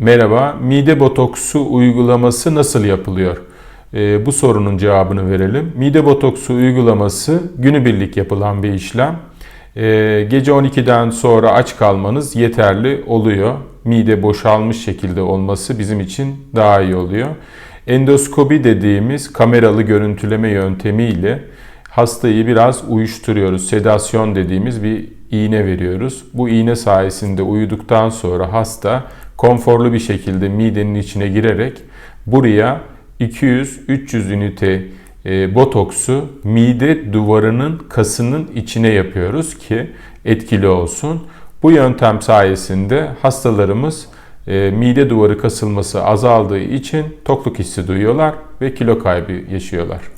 Merhaba, mide botoksu uygulaması nasıl yapılıyor? Ee, bu sorunun cevabını verelim. Mide botoksu uygulaması günübirlik yapılan bir işlem. Ee, gece 12'den sonra aç kalmanız yeterli oluyor. Mide boşalmış şekilde olması bizim için daha iyi oluyor. Endoskopi dediğimiz kameralı görüntüleme yöntemiyle hastayı biraz uyuşturuyoruz. Sedasyon dediğimiz bir iğne veriyoruz. Bu iğne sayesinde uyuduktan sonra hasta konforlu bir şekilde midenin içine girerek buraya 200-300 ünite e, botoksu mide duvarının kasının içine yapıyoruz ki etkili olsun. Bu yöntem sayesinde hastalarımız e, mide duvarı kasılması azaldığı için tokluk hissi duyuyorlar ve kilo kaybı yaşıyorlar.